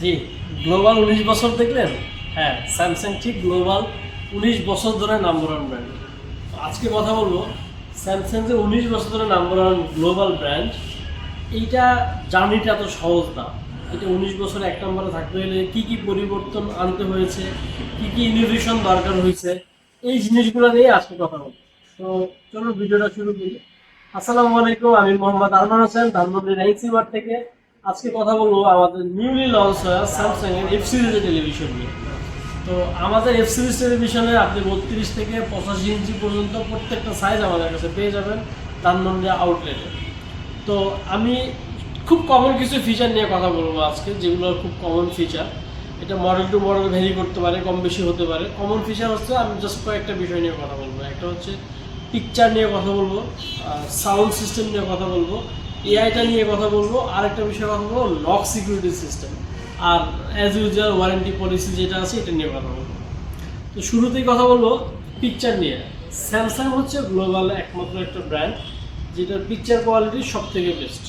জি, global উনিশ বছর দেখলেন? হ্যাঁ স্যামসাং ঠিক গ্লোবাল উনিশ বছর ধরে নাম্বার ওয়ান ব্র্যান্ড আজকে কথা বলব, স্যামসাং যে উনিশ বছর ধরে নাম্বার ওয়ান গ্লোবাল ব্র্যান্ড এইটা জার্নিটা এত সহজ না। এটা উনিশ বছর এক নম্বরে থাকতে হলে কি কি পরিবর্তন আনতে হয়েছে, কি কি ইনোভেশন দরকার হয়েছে, এই জিনিসগুলো নিয়ে আজকে কথা বলব। তো চলো ভিডিওটা শুরু করি। আসসালামু আলাইকুম, আমি মোহাম্মদ আরমান হোসেন, ধানমন্ডি মার্ট থেকে। আজকে কথা বলব আমাদের নিউলি লঞ্চ হওয়া স্যামসাং এর এফ সিরিজের টেলিভিশন নিয়ে। তো আমাদের এফ সিরিজ টেলিভিশনে আপনি বত্রিশ থেকে পঁচাশি ইঞ্চি পর্যন্ত প্রত্যেকটা সাইজ আমাদের কাছে পেয়ে যাবেন ধানমন্ডি আউটলেটে তো আমি খুব কমন কিছু ফিচার নিয়ে কথা বলব আজকে, যেগুলো খুব কমন ফিচার এটা মডেল টু মডেল ভেরি করতে পারে, কম বেশি হতে পারে। কমন ফিচার হচ্ছে, আমি জাস্ট কয়েকটা বিষয় নিয়ে কথা বলব। একটা হচ্ছে পিকচার নিয়ে কথা বলব সাউন্ড সিস্টেম নিয়ে কথা বলব। এআইটা নিয়ে কথা বলব। আর একটা বিষয় কথা বলব লক সিকিউরিটি সিস্টেম আর অ্যাজ ইউজুয়াল ওয়ারেন্টি পলিসি যেটা আছে, এটা নিয়ে কথা বলব। তো শুরুতেই কথা বলব পিকচার নিয়ে। স্যামসাং হচ্ছে গ্লোবাল একমাত্র একটা ব্র্যান্ড যেটার পিকচার কোয়ালিটি সব থেকে বেস্ট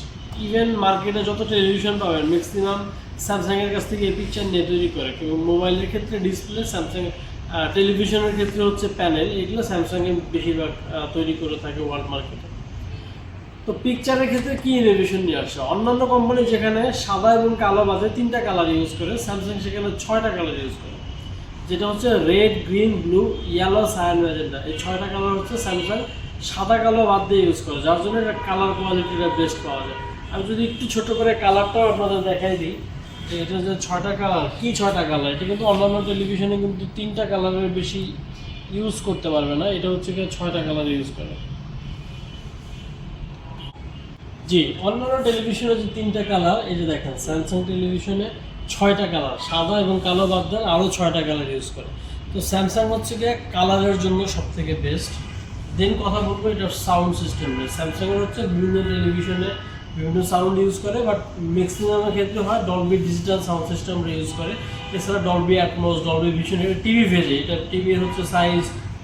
ইভেন মার্কেটে যত টেলিভিশন পাবেন ম্যাক্সিমাম স্যামসাংয়ের কাছ থেকে এই পিকচার নিয়ে তৈরি করে। এবং মোবাইলের ক্ষেত্রে ডিসপ্লে স্যামসাং টেলিভিশনের ক্ষেত্রে হচ্ছে প্যানেল এগুলো স্যামসাংয়ে বেশিরভাগ তৈরি করে থাকে ওয়ার্ল্ড মার্কেটে তো পিকচারের ক্ষেত্রে কি ইনোভেশন নিয়ে আসছে অন্যান্য কোম্পানি যেখানে সাদা এবং কালো বাদে তিনটা কালার ইউজ করে স্যামসাং সেখানে ছয়টা কালার ইউজ করে। যেটা হচ্ছে red green blue yellow cyan magenta এই ছয়টা কালার হচ্ছে স্যামসাং সাদা, কালো বাদ দিয়ে ইউজ করে, যার জন্য এটা কালার কোয়ালিটিটা বেস্ট পাওয়া যায়। আমি যদি একটু ছোট করে কালারটাও আপনাদের দেখাই দিই, যে এটা যে ছয়টা কালার কি ছয়টা কালার এটা কিন্তু অন্যান্য টেলিভিশনে কিন্তু তিনটা কালারের বেশি ইউজ করতে পারবে না, এটা হচ্ছে ছয়টা কালার ইউজ করে। জি, অন্যান্য টেলিভিশনে যে তিনটা কালার এই যে দেখেন স্যামসাং টেলিভিশনে ছয়টা কালার সাদা এবং কালো বাদ দেন আরও ছয়টা কালার ইউজ করে। তো স্যামসাং হচ্ছে গিয়ে কালারের জন্য সব থেকে বেস্ট দেন কথা বলব, এটার সাউন্ড সিস্টেম নিয়ে। স্যামসাংয়ের হচ্ছে বিভিন্ন টেলিভিশনে বিভিন্ন সাউন্ড ইউজ করে বাট ম্যাক্সিমামের ক্ষেত্রে হয় Dolby digital sound system use করে। এছাড়া Dolby Atmos Dolby vision TV ভেজে এটা টিভির হচ্ছে সাইজ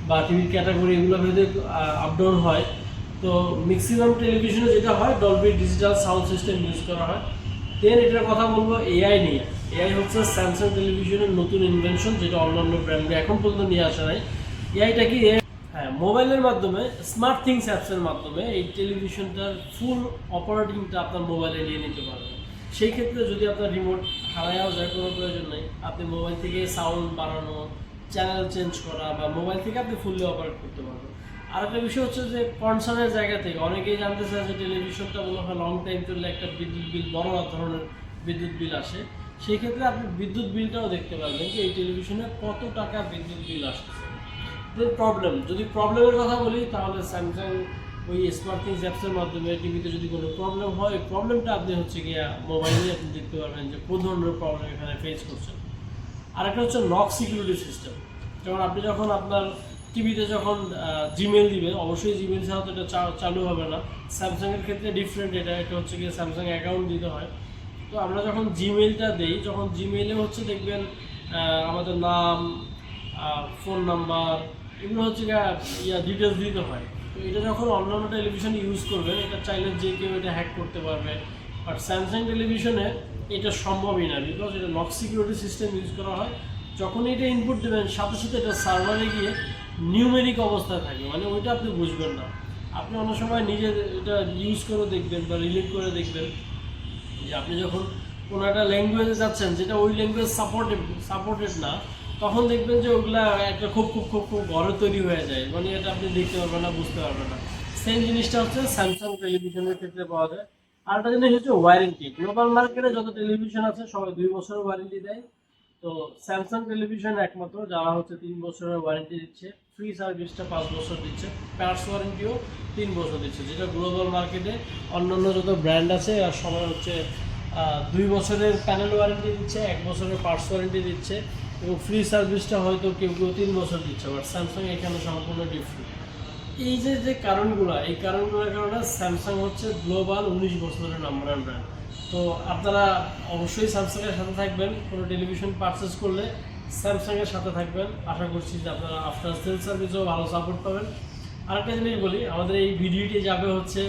বা টিভির ক্যাটাগরি এগুলো ভেদে আপ ডাউন হয়। তো ম্যাক্সিমাম টেলিভিশনে যেটা হয় Dolby digital sound system use করা হয়। দেন এটার কথা বলব এআই নিয়ে। এআই হচ্ছে স্যামসাং টেলিভিশনের নতুন ইনভেনশন যেটা অন্যান্য ব্র্যান্ডে এখন পর্যন্ত নিয়ে আসা নাই। এআইটা কি? হ্যাঁ মোবাইলের মাধ্যমে স্মার্ট থিংস অ্যাপসের মাধ্যমে এই টেলিভিশনটার ফুল অপারেটিংটা আপনার মোবাইলে নিয়ে নিতে পারবেন। সেই ক্ষেত্রে যদি আপনার রিমোট হারায়াও যায়, কোনো প্রয়োজন নেই। আপনি মোবাইল থেকে সাউন্ড বাড়ানো চ্যানেল চেঞ্জ করা বা মোবাইল থেকে আপনি ফুললি অপারেট করতে পারবেন। আর একটা বিষয় হচ্ছে যে কনসার্নের জায়গা থেকে অনেকেই জানতে চায় যে টেলিভিশনটা মনে হয় লং টাইম চললে একটা বিদ্যুৎ বিল, বড় ধরনের বিদ্যুৎ বিল আসে। সেই ক্ষেত্রে আপনি বিদ্যুৎ বিলটাও দেখতে পারবেন যে এই টেলিভিশনে কত টাকা বিদ্যুৎ বিল আসতেছে। দেন প্রবলেম যদি প্রবলেমের কথা বলি, তাহলে স্যামসাং ওই স্মার্ট থিংস অ্যাপসের মাধ্যমে টিভিতে যদি কোনো প্রবলেম হয় প্রবলেমটা আপনি হচ্ছে গিয়া মোবাইলে আপনি দেখতে পারবেন যে কোন ধরনের প্রবলেম এখানে ফেস করছেন আর একটা হচ্ছে লক সিকিউরিটি সিস্টেম যেমন আপনি যখন আপনার টিভিতে যখন জিমেল দিবে, অবশ্যই জিমেল ছাড়া তো এটা চালু হবে না। স্যামসাংয়ের ক্ষেত্রে ডিফারেন্ট এটা এটা হচ্ছে গিয়ে স্যামসাং অ্যাকাউন্ট দিতে হয়। তো আমরা যখন জিমেলটা দেই, যখন জিমেলে হচ্ছে দেখবেন আমাদের নাম ফোন নাম্বার এগুলো হচ্ছে ইয়া ডিটেলস দিতে হয়। তো এটা যখন অন্যান্য টেলিভিশন ইউজ করবেন, এটা চাইলে যে কেউ এটা হ্যাক করতে পারবে। বাট স্যামসাং টেলিভিশনে এটা সম্ভবই না বিকজ এটা লক সিকিউরিটি সিস্টেম ইউজ করা হয়। যখন এটা ইনপুট দেবেন, সাথে সাথে এটা সার্ভারে গিয়ে নিউমেরিক অবস্থায় থাকে মানে ওইটা আপনি বুঝবেন না। আপনি অনেক সময় নিজে এটা ইউজ করে দেখবেন বা রিলেট করে দেখবেন। যে আপনি যখন কোনো একটা ল্যাঙ্গুয়েজে যাচ্ছেন, যেটা ওই ল্যাঙ্গুয়েজ সাপোর্টেড সাপোর্টেড না, তখন দেখবেন যে ওগুলা একটা খুব খুব খুব খুব ঘরে তৈরি হয়ে যায়। মানে এটা আপনি দেখতে পারবেন না, বুঝতে পারবেন না। সেম জিনিসটা হচ্ছে স্যামসাং টেলিভিশনের ক্ষেত্রে পাওয়া যায়। আর একটা জিনিস হচ্ছে ওয়ারেন্টি গ্লোবাল মার্কেটে যত টেলিভিশন আছে, সবাই দুই বছরের ওয়ারেন্টি দেয়। তো স্যামসাং টেলিভিশন একমাত্র, যারা হচ্ছে তিন বছরের ওয়ারেন্টি দিচ্ছে। ফ্রি সার্ভিসটা পাঁচ বছর দিচ্ছে। পার্টস ওয়ারেন্টিও তিন বছর দিচ্ছে। যেটা গ্লোবাল মার্কেটে অন্যান্য যত ব্র্যান্ড আছে, আর সবাই হচ্ছে দুই বছরের প্যানেল ওয়ারেন্টি দিচ্ছে, এক বছরের পার্টস ওয়ারেন্টি দিচ্ছে। এবং ফ্রি সার্ভিসটা হয়তো কেউ কেউ তিন বছর দিচ্ছে বাট স্যামসাং এখানে সম্পূর্ণ ডিফারেন্ট এই যে যে কারণগুলো, এই কারণগুলোর কারণে স্যামসাং হচ্ছে গ্লোবাল উনিশ বছরের নাম্বার ওয়ান ব্র্যান্ড তো আপনারা অবশ্যই স্যামসাংয়ের সাথে থাকবেন, কোনো টেলিভিশন পারচেস করলে স্যামসাংয়ের সাথে থাকবেন। আশা করছি যে আপনারা আফটার সেল সার্ভিসেও ভালো সাপোর্ট পাবেন। আরেকটা জিনিস বলি, আমাদের এই ভিডিওটি যাবে হচ্ছে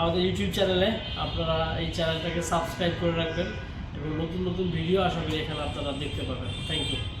আমাদের ইউটিউব চ্যানেলে আপনারা এই চ্যানেলটাকে সাবস্ক্রাইব করে রাখবেন এবং নতুন নতুন ভিডিও আশা করি এখানে আপনারা দেখতে পাবেন। Thank you